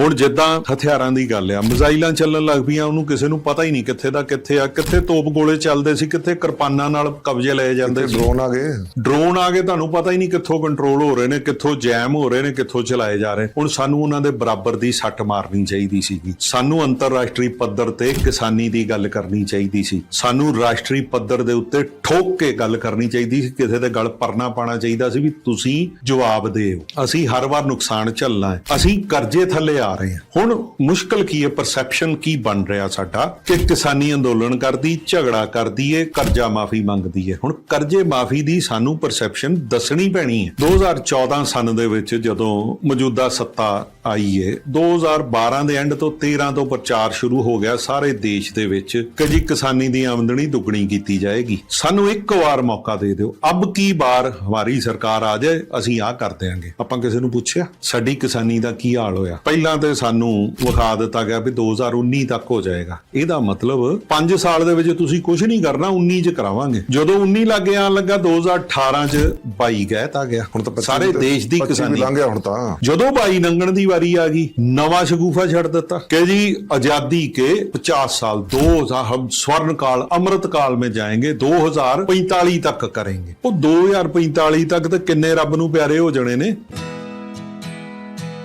ਹੁਣ ਜਿੱਦਾਂ ਹਥਿਆਰਾਂ ਦੀ ਗੱਲ ਆ ਮਿਜ਼ਾਈਲਾਂ ਚੱਲਣ ਲੱਗ ਪਈਆਂ ਉਹਨੂੰ ਕਿਸੇ ਨੂੰ ਪਤਾ ਹੀ ਨਹੀਂ ਕਿੱਥੇ ਦਾ ਕਿੱਥੇ ਆ ਕਿੱਥੇ ਤੋਪ ਗੋਲੇ ਚੱਲਦੇ ਸੀ ਕਿੱਥੇ ਕਿਰਪਾਨਾਂ ਨਾਲ ਕਬਜ਼ੇ ਲਏ ਜਾਂਦੇ ਸੀ। ਡਰੋਨ ਆ ਗਏ? ਡਰੋਨ ਆ ਕੇ ਤੁਹਾਨੂੰ ਪਤਾ ਹੀ ਨਹੀਂ ਕਿੱਥੋਂ ਕੰਟਰੋਲ ਹੋ ਰਹੇ ਨੇ ਕਿੱਥੋਂ ਜੈਮ ਹੋ ਰਹੇ ਨੇ ਕਿੱਥੋਂ ਚਲਾਏ ਜਾ ਰਹੇ। ਹੁਣ ਸਾਨੂੰ ਉਹਨਾਂ ਦੇ ਬਰਾਬਰ ਦੀ ਸੱਟ ਮਾਰਨੀ ਚਾਹੀਦੀ ਸੀਗੀ। ਸਾਨੂੰ ਅੰਤਰਰਾਸ਼ਟਰੀ ਪੱਧਰ ਤੇ ਕਿਸਾਨੀ ਦੀ ਗੱਲ ਕਰਨੀ ਚਾਹੀਦੀ ਸੀ। ਸਾਨੂੰ ਰਾਸ਼ਟਰੀ ਪੱਧਰ ਦੇ ਉੱਤੇ ਠੋਕ ਕੇ ਗੱਲ ਕਰਨੀ ਚਾਹੀਦੀ ਸੀ ਕਿਸੇ ਦੇ ਗੱਲ ਪਰਨਾ ਪਾਣਾ ਚਾਹੀਦਾ ਸੀ ਵੀ ਤੁਸੀਂ ਜਵਾਬ ਦਿਓ। ਅਸੀਂ ਹਰ ਵਾਰ ਨੁਕਸਾਨ ਝੱਲਣਾ ਹੈ। ਅਸੀਂ ਕਰਜ਼ੇ ਥੱਲੇ ਆ ਰਹੇ ਹਾਂ। ਹੁਣ ਮੁਸ਼ਕਲ ਕੀ ਹੈ? ਪਰਸੈਪਸ਼ਨ ਕੀ ਬਣ ਰਿਹਾ ਸਾਡਾ? ਕਿ ਕਿਸਾਨੀ ਅੰਦੋਲਨ ਕਰਦੀ, ਝਗੜਾ ਕਰਦੀ ਏ, ਕਰਜ਼ਾ ਮਾਫੀ ਮੰਗਦੀ ਏ। ਹੁਣ ਕਰਜ਼ੇ ਮਾਫੀ ਦੀ ਸਾਨੂੰ ਪਰਸੈਪਸ਼ਨ ਦੱਸਣੀ ਪੈਣੀ ਹੈ 2014 ਸਨ ਦੇ ਵਿੱਚ ਜਦੋਂ ਮੌਜੂਦਾ ਸੱਤਾ ਆਈ ਏ 2012 ਦੇ ਐਂਡ ਤੋਂ 13 ਤੋਂ ਪ੍ਰਚਾਰ ਸ਼ੁਰੂ ਹੋ ਗਿਆ ਸਾਰੇ ਦੇਸ਼ ਦੇ ਵਿੱਚ ਕਿ ਜੀ ਕਿਸਾਨੀ ਦੀ ਆਮਦਨੀ ਦੁੱਗਣੀ ਕੀਤੀ ਜਾਏਗੀ। ਸਾਨੂੰ ਇੱਕ ਵਾਰ ਮੌਕਾ ਦੇ ਦਿਓ। ਅਬ ਕੀ ਬਾਰ ਹਮਾਰੀ ਸਰਕਾਰ ਆ ਜਾਏ, ਅਸੀਂ ਆਹ ਕਰ ਦਿਆਂਗੇ। ਆਪਾਂ ਕਿਸੇ ਨੂੰ ਪੁੱਛਿਆ? ਸਾਡੀ ਕਿਸਾਨੀ ਦਾ ਕੀ ਹਾਲ ਹੋਇਆ? ਪਹਿਲਾਂ ਪਹਿਲਾਂ ਤੇ ਸਾਨੂੰ ਵਿਖਾ ਦਿੱਤਾ ਗਿਆ ਵੀ 2019 ਤੱਕ ਹੋ ਜਾਏਗਾ। ਇਹਦਾ ਮਤਲਬ 5 ਸਾਲ ਦੇ ਵਿੱਚ ਤੁਸੀਂ ਕੁਝ ਨਹੀਂ ਕਰਨਾ 19 ਚ ਕਰਾਵਾਂਗੇ। ਜਦੋਂ 19 ਲੱਗੇ ਆਣ ਲੱਗਾ 2018 ਚ 22 ਗਏ ਤਾਂ ਗਿਆ। ਹੁਣ ਤਾਂ ਸਾਰੇ ਦੇਸ਼ ਦੀ ਕਿਸਾਨੀ। ਲੰਘ ਗਿਆ ਹੁਣ ਤਾਂ। ਜਦੋਂ 22 ਲੰਘਣ ਦੀ ਵਾਰੀ ਆ ਗਈ ਨਵਾਂ ਸ਼ਗੂਫਾ ਛੱਡ ਦਿੱਤਾ। ਕਿ ਜੀ ਆਜ਼ਾਦੀ ਕੇ 50 ਸਾਲ 2000 ਹਮ ਸਵਰਨ ਕਾਲ ਅੰਮ੍ਰਿਤ ਕਾਲ ਮੇ ਜਾਏਗੇ 2045 ਤੱਕ ਕਰੇਗੇ। ਉਹ 2045 ਤੱਕ ਤੇ ਕਿੰਨੇ ਰੱਬ ਨੂੰ ਪਿਆਰੇ ਹੋ ਜਾਣੇ ਨੇ?